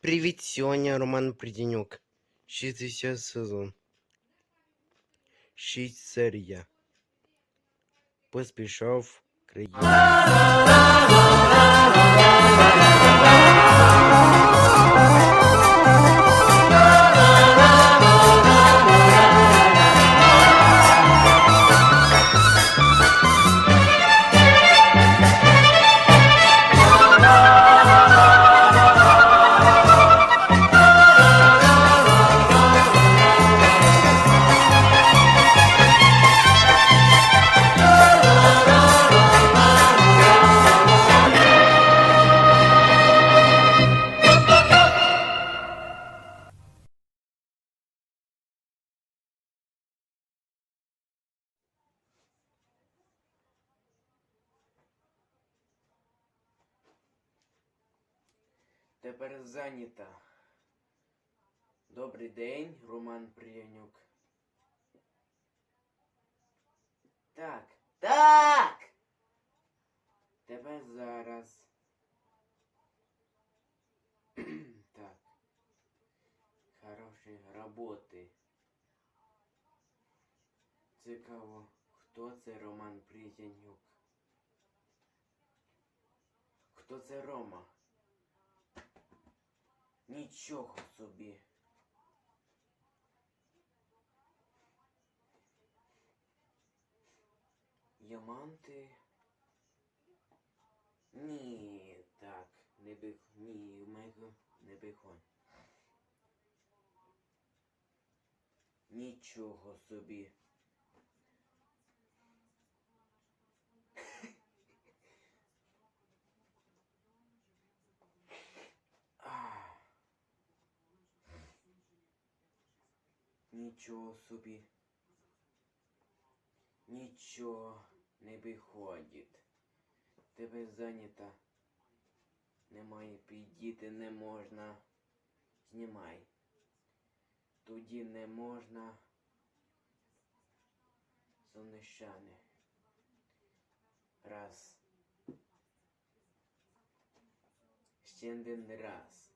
Привіт, сьогодні Роман Приденюк. 60 сезон. 6 серія. Поспішав країну. Тепер зайнята. Добрий день, Роман Приянюк. Так. Так! Тебе зараз. так. Хороші роботи. Цікаво, хто це Роман Приянюк? Хто це Рома? Нічого собі. Яманти. Ні, так, не бих. Ні, мега не бихон. Нічого собі. Нічого собі. Нічого не виходить. Тебе зайнята. Немає підійти не можна. Знімай. Тоді не можна. Сонещани. Раз. Ще один раз.